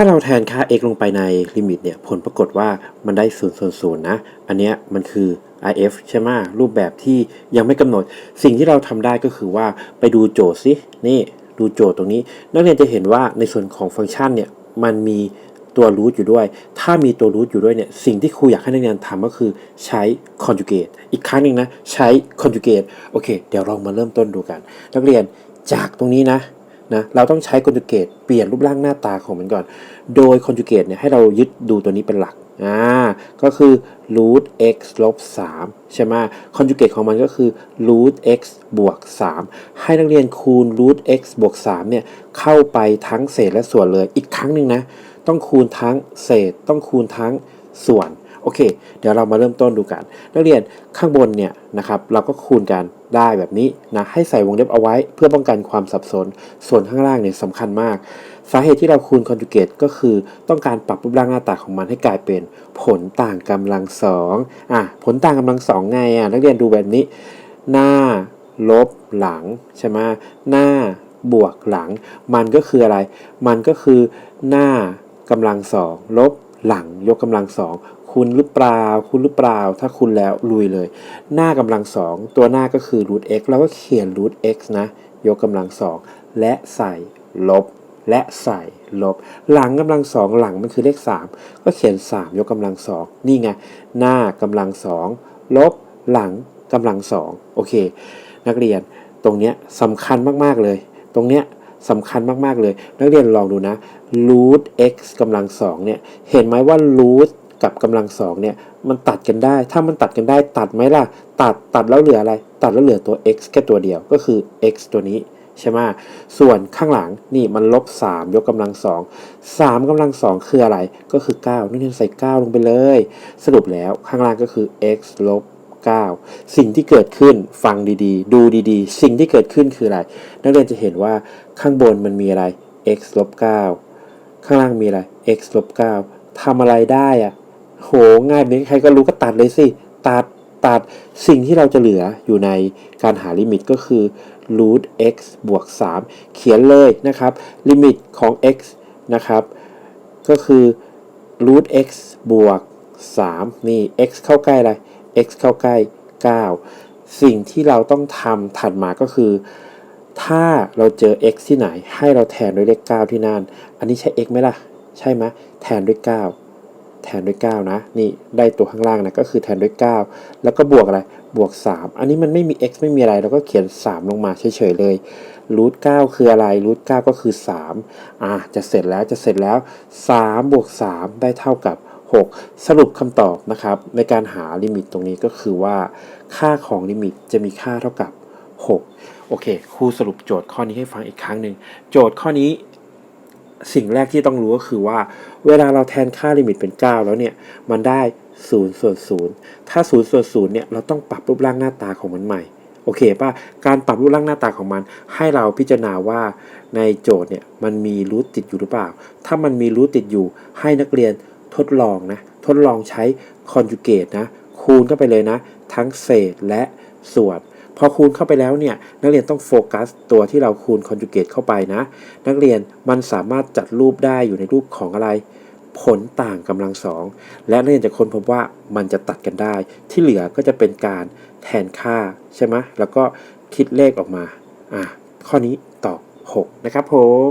ถ้าเราแทนค่า x ลงไปในลิมิตเนี่ย ผลปรากฏว่ามันได้0ส่วน0นะ อันเนี้ยมันคือ if ใช่ไหมรูปแบบที่ยังไม่กำหนด สิ่งที่เราทำได้ก็คือว่าไปดูโจทย์สินี่ดูโจทย์ตรงนี้ นักเรียนจะเห็นว่าในส่วนของฟังก์ชันเนี่ย มันมีตัวรูทอยู่ด้วย ถ้ามีตัวรูทอยู่ด้วยเนี่ย สิ่งที่ครูอยากให้นักเรียนทำก็คือใช้ conjugate อีกครั้งหนึ่งนะ ใช้ conjugate โอเค เดี๋ยวเรามาเริ่มต้นดูกัน นักเรียนจากตรงนี้นะ นะเราต้องใช้ conjugate เปลี่ยนรูปร่างหน้าตาของมันก่อน โดย conjugate เนี่ยให้เรายึดดูตัวนี้เป็นหลักอ่าก็คือ root x ลบ3ใช่ไหม conjugate ของมันก็คือ root x บวก3ให้นักเรียนคูณ root x บวก3เนี่ยเข้าไปทั้งเศษและส่วนเลยอีกครั้งหนึ่งนะ ต้องคูณทั้งเศษ ต้องคูณทั้งส่วน โอเค เดี๋ยวเรามาเริ่มต้นดูกัน นักเรียนข้างบนเนี่ยนะครับเราก็คูณกันได้แบบนี้นะให้ใส่วงเล็บเอาไว้ เพื่อป้องกันความสับสน ส่วนข้างล่างเนี่ยสำคัญมาก สาเหตุที่เราคูณคอนจูเกตก็คือต้องการปรับรูปร่างหน้าตาของมันให้กลายเป็นผลต่างกำลังสองอะผลต่างกำลังสองไงอะนักเรียนดูแบบนี้ หน้า ลบหลังใช่ไหมหน้าบวกหลัง มันก็คืออะไร มันก็คือหน้ากำลังสองลบหลังยกกำลังสอง คูณหรือเปล่าคูณหรือเปล่า ถ้าคูณแล้วลุยเลย หน้ากำลังสองตัวหน้าก็คือ root x เราก็เขียน root x นะ ยกกำลังสองและใส่ลบ และใส่ลบ หลังกำลังสองหลังมันคือเลข 3 ก็เขียน 3 ยกกำลังสองนี่ไง หน้ากำลังสองลบ หลังกำลังสองโอเค นักเรียนตรงเนี้ยสำคัญมาก ๆ เลย ตรงเนี้ยสำคัญมาก ๆ เลย นักเรียนลองดูนะ root x กำลังสองเนี่ย เห็นไหมว่า root กับกำลังสองเนี่ยมันตัดกันได้ ถ้ามันตัดกันได้ตัดไหมล่ะ ตัดตัดแล้วเหลืออะไร ตัดแล้วเหลือตัว x แค่ตัวเดียวก็คือ x ตัวนี้ใช่ไหมส่วนข้างหลังนี่มันลบ 3 ยกกำลังสอง3กำลังสองคืออะไรก็คือ 9นักเรียนใส่ 9 ลงไปเลย สรุปแล้วข้างล่างก็คือ x ลบ9สิ่งที่เกิดขึ้นฟังดีๆ ดูดีๆ สิ่งที่เกิดขึ้นคืออะไร นักเรียนจะเห็นว่าข้างบนมันมีอะไร x ลบ9ข้างล่างมีอะไร x ลบ9ทำอะไรได้อะ โหง่ายแบนี้ใครก็รู้ก็ตัดเลยสิ ตัดตัดสิ่งที่เราจะเหลืออยู่ในการหาลิมิตก็คือ root x บวก 3 เขียนเลยนะครับ ลิมิตของ x นะครับ ก็คือ root x บวก 3 นี่ x เข้าใกล้อะไร x เข้าใกล้ 9 สิ่งที่เราต้องทำถัดมาก็คือ ถ้าเราเจอ x ที่ไหน ให้เราแทนด้วยเลข 9 ที่นั่น อันนี้ใช่ x ไหมล่ะ ใช่ไหมแทนด้วย 9 แทนด้วย 9 นะ นี่ได้ตัวข้างล่างนะก็คือแทนด้วย 9 แล้วก็บวกอะไร บวก 3 อันนี้มันไม่มี x ไม่มีอะไร เราก็เขียน 3 ลงมาเฉยๆเลยรูท9คืออะไรรูท9ก็คือ 3 อะ จะเสร็จแล้วจะเสร็จแล้ว 3 บวก 3 ได้เท่ากับ 6 สรุปคำตอบนะครับ ในการหาลิมิตตรงนี้ก็คือว่า ค่าของลิมิตจะมีค่าเท่ากับ 6 โอเค ครูสรุปโจทย์ข้อนี้ให้ฟังอีกครั้งหนึ่ง โจทย์ข้อนี้ สิ่งแรกที่ต้องรู้ก็คือว่า เวลาเราแทนค่าลิมิตเป็น 9 แล้วเนี่ย มันได้0ส่วน0ถ้า0ส่วน0เนี่ยเราต้องปรับรูปร่างหน้าตาของมันใหม่ โอเคป่ะ การปรับรูปร่างหน้าตาของมัน ให้เราพิจารณาว่าในโจทย์เนี่ยมันมีรูทติดอยู่หรือเปล่า ถ้ามันมีรูทติดอยู่ให้นักเรียนทดลองนะ ทดลองใช้ conjugate นะ คูณเข้าไปเลยนะ ทั้งเศษและส่วน พอคูณเข้าไปแล้วเนี่ยนักเรียนต้องโฟกัสตัวที่เราคูณคอนจูเกตเข้าไปนะ นักเรียนมันสามารถจัดรูปได้อยู่ในรูปของอะไร ผลต่างกำลังสองและนักเรียนจะค้นพบว่ามันจะตัดกันได้ ที่เหลือก็จะเป็นการแทนค่าใช่ไหมแล้วก็คิดเลขออกมาอะข้อนี้ตอบ 6 นะครับผม